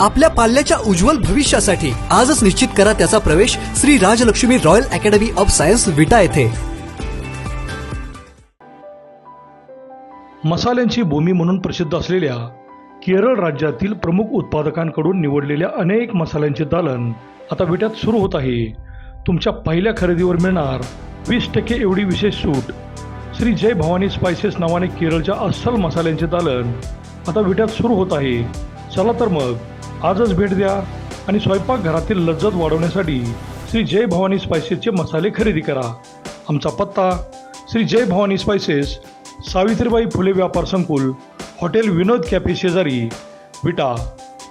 आपल्या पाल्याच्या उज्ज्वल भविष्यासाठी आजच निश्चित करा त्याचा प्रवेश Shri Rajalakshmi Royal Academy of Science Vita येथे. मसाल्यांची भूमी म्हणून प्रसिद्ध असलेल्या केरळ राज्यातील प्रमुख उत्पादकांकडून निवडलेल्या अनेक मसाल्यांचे दालन आता विट्यात सुरू होत आहे. तुमच्या पहिल्या खरेदीवर मिळणार वीस टक्के एवढी विशेष सूट. श्री जय भवानी स्पायसेस नावाने केरळच्या अस्सल मसाल्यांचे दालन आता विट्यात सुरू होत आहे. चला तर मग आजच भेट द्या आणि स्वयंपाकघरातील लज्जत वाढवण्यासाठी श्री जय भवानी स्पायसेसचे मसाले खरेदी करा. आमचा पत्ता श्री जय भवानी स्पायसेस सावित्रीबाई फुले व्यापार संकुल हॉटेल विनोद कॅफे शेजारी विटा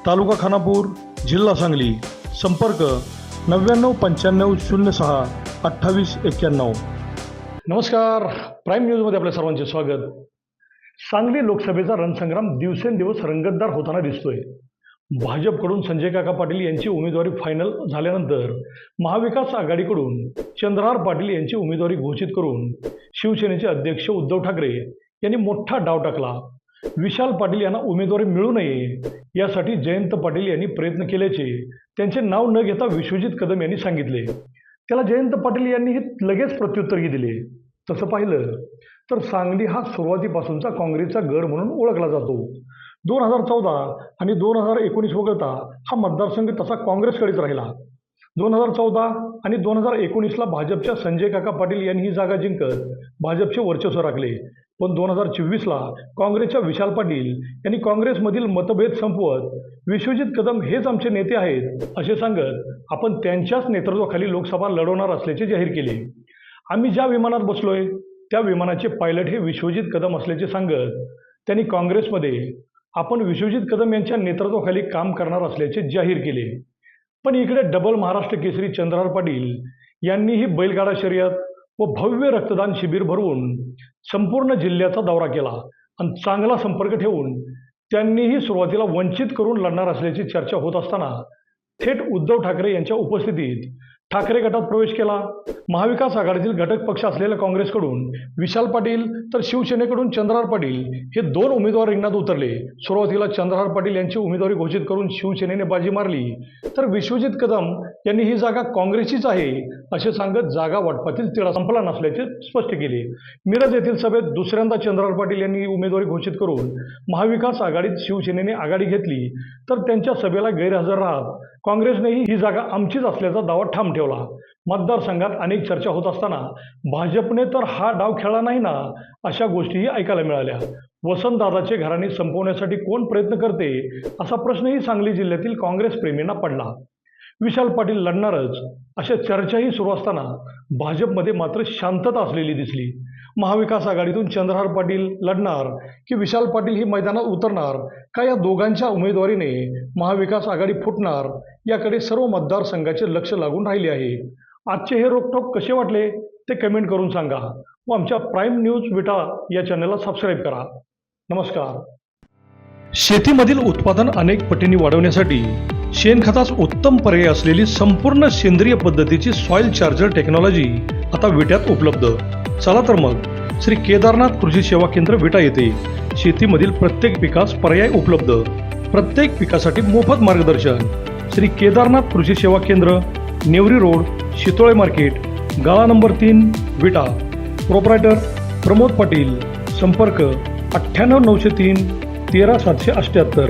तालुका खानापूर जिल्हा सांगली. संपर्क नव्याण्णव पंच्याण्णव शून्य सहा अठ्ठावीस एक्क्याण्णव. नमस्कार. प्राईम न्यूजमध्ये आपल्या सर्वांचे स्वागत. सांगली लोकसभेचा रणसंग्राम दिवसेंदिवस रंगतदार होताना दिसतोय. भाजपकडून संजय काका पाटील यांची उमेदवारी फायनल झाल्यानंतर महाविकास आघाडीकडून चंद्रहार पाटील यांची उमेदवारी घोषित करून शिवसेनेचे अध्यक्ष उद्धव ठाकरे यांनी मोठा डाव टाकला. विशाल पाटील यांना उमेदवारी मिळू नये यासाठी जयंत पाटील यांनी प्रयत्न केल्याचे त्यांचे नाव न घेता विश्वजित कदम यांनी सांगितले. त्याला जयंत पाटील यांनीही लगेच प्रत्युत्तरही दिले. तसं पाहिलं तर सांगली हा सुरुवातीपासूनचा काँग्रेसचा गड म्हणून ओळखला जातो. दोन हजार चौदा आणि दोन हजार एकोणीस वगळता हा मतदारसंघ तसा काँग्रेसकडेच राहिला. दोन हजार चौदा आणि दोन हजार एकोणीसला भाजपच्या संजय काका पाटील यांनी ही जागा जिंकत भाजपचे वर्चस्व राखले. पण दोन हजार चोवीसला काँग्रेसच्या विशाल पाटील यांनी काँग्रेसमधील मतभेद संपवत विश्वजित कदम हेच आमचे नेते आहेत असे सांगत आपण त्यांच्याच नेतृत्वाखाली लोकसभा लढवणार असल्याचे जाहीर केले. आम्ही ज्या विमानात बसलोय त्या विमानाचे पायलट हे विश्वजित कदम असल्याचे सांगत त्यांनी काँग्रेसमध्ये आपण विश्वजित कदम यांच्या नेतृत्वाखाली काम करणार असल्याचे जाहीर केले. पण इकडे डबल महाराष्ट्र केसरी चंद्रहार पाटील यांनीही बैलगाडा शर्यत व भव्य रक्तदान शिबिर भरवून संपूर्ण जिल्ह्याचा दौरा केला आणि चांगला संपर्क ठेवून त्यांनीही सुरुवातीला वंचित करून लढणार असल्याची चर्चा होत असताना थेट उद्धव ठाकरे यांच्या उपस्थितीत ठाकरे गटात प्रवेश केला. महाविकास आघाडीतील घटक पक्ष असलेल्या काँग्रेसकडून विशाल पाटील तर शिवसेनेकडून चंद्रहार पाटील हे दोन उमेदवार रिंगणात उतरले. सुरुवातीला चंद्रहार पाटील यांची उमेदवारी घोषित करून शिवसेनेने बाजी मारली. तर विश्वजित कदम यांनी ही जागा काँग्रेसचीच आहे असे सांगत जागा वाटपातील तिळा संपला नसल्याचे स्पष्ट केले. मिरज येथील सभेत दुसऱ्यांदा चंद्रहार पाटील यांनी उमेदवारी घोषित करून महाविकास आघाडीत शिवसेनेने आघाडी घेतली. तर त्यांच्या सभेला गैरहजर राहत काँग्रेसनेही ही जागा आमचीच असल्याचा दावा ठाम ठेवला. मतदारसंघात अनेक चर्चा होत असताना भाजपने तर हा डाव खेळला नाही ना अशा गोष्टीही ऐकायला मिळाल्या. वसंतदादाचे घराणे संपवण्यासाठी कोण प्रयत्न करते असा प्रश्नही सांगली जिल्ह्यातील काँग्रेस प्रेमींना पडला. विशाल पाटील लढणारच अशा चर्चाही सुरू असताना भाजपमध्ये मात्र शांतता असलेली दिसली. महाविकास आघाडीतून चंद्रहार पाटील लढणार की विशाल पाटील ही मैदानात उतरणार? का या दोघांच्या उमेदवारीने महाविकास आघाडी फुटणार? याकडे सर्व मतदारसंघाचे लक्ष लागून राहिले आहे. आजचे हे रोकटोक कसे वाटले? ते कमेंट करून सांगा. व आमच्या प्राईम न्यूज विटा या चॅनलला सबस्क्राईब करा. नमस्कार. शेतीमधील उत्पादन अनेक पटींनी वाढवण्यासाठी शेणखतास उत्तम पर्याय असलेली संपूर्ण सेंद्रिय पद्धतीची सॉइल चार्जर टेक्नॉलॉजी आता विट्यात उपलब्ध. चला तर मग. श्री केदारनाथ कृषी सेवा केंद्र विटा येथे. शेतीमधील प्रत्येक पिकास पर्याय उपलब्ध. प्रत्येक पिकासाठी मोफत मार्गदर्शन. श्री केदारनाथ कृषी सेवा केंद्र नेवरी रोड शितोळे मार्केट गाळा नंबर तीन विटा. प्रोप्रायटर प्रमोद पाटील. संपर्क अठ्ठ्याण्णव नऊशे तीन तेरा सातशे अठ्ठ्याहत्तर